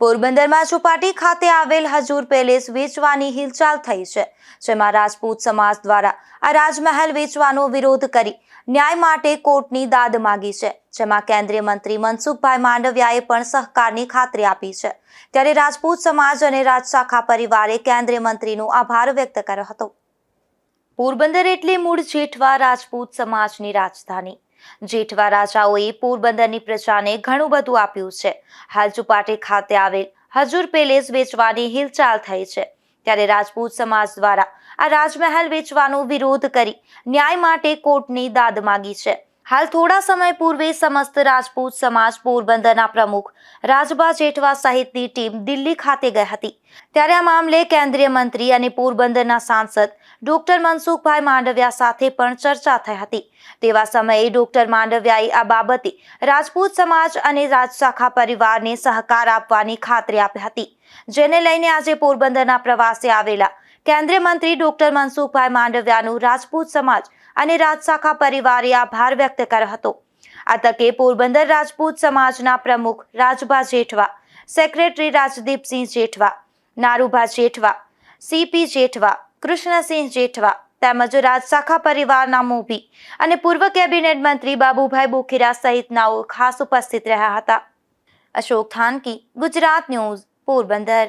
પોરબંદરમાં ચોપાટી ખાતે આવેલ હજુર પેલેસ વેચવાની હિલચાલ થઈ છે, જેમાં રાજપૂત સમાજ દ્વારા આ રાજમહેલ વેચવાનો વિરોધ કરી ન્યાય માટે કોર્ટની દાદ માગી છે, જેમાં કેન્દ્રીય મંત્રી મનસુખભાઈ માંડવિયાએ પણ સહકારની ખાતરી આપી છે. ત્યારે રાજપૂત સમાજ અને રાજશાખા પરિવારે કેન્દ્રીય મંત્રીનો આભાર વ્યક્ત કર્યો હતો. પોરબંદર એટલે મૂળ જેઠવા રાજપૂત સમાજની રાજધાની. જેઠવા રાજાઓએ પોરબંદરની પ્રજાને ઘણું બધું આપ્યું છે. હાલ ચુપાટી ખાતે આવેલ હજુર પેલેસ વેચવાની હિલચાલ થઈ છે. ત્યારે રાજપૂત સમાજ દ્વારા આ રાજમહેલ વેચવાનો વિરોધ કરી ન્યાય માટે કોર્ટની દાદ માગી છે. હાલ થોડા સમય પૂર્વે સમસ્ત રાજપૂત સમાજ પોરબંદરના પ્રમુખ રાજબા જેઠવા સહિતની ટીમ દિલ્હી ખાતે ગઈ હતી. ત્યારે આ મામલે કેન્દ્રીય મંત્રી અને પોરબંદરના સાંસદ ડોક્ટર મનસુખભાઈ માંડવિયા સાથે પણ ચર્ચા થઈ હતી. તેવા સમયે ડોક્ટર માંડવિયાએ આ બાબતે રાજપૂત સમાજ અને રાજશાખા પરિવારને સહકાર આપવાની ખાતરી આપી હતી. જેને લઈને આજે પોરબંદરના પ્રવાસે આવેલા કેન્દ્રીય મંત્રી ડોક્ટર મનસુખભાઈ માંડવિયાનું રાજપૂત સમાજ અને રાજશાખા પરિવારે આભાર વ્યક્ત કર્યો હતો. આ તકે પોરબંદર રાજપૂત સમાજના પ્રમુખ રાજભા જેઠવા, સેક્રેટરી રાજદીપસિંહ જેઠવા, નારુભા જેઠવા, સીપી જેઠવા, કૃષ્ણસિંહ જેઠવા તેમજ રાજશાખા પરિવારના મોભી અને પૂર્વ કેબિનેટ મંત્રી બાબુભાઈ બોખીરા સહિતનાઓ ખાસ ઉપસ્થિત રહ્યા હતા. અશોક થાનકી, ગુજરાત ન્યૂઝ, પોરબંદર.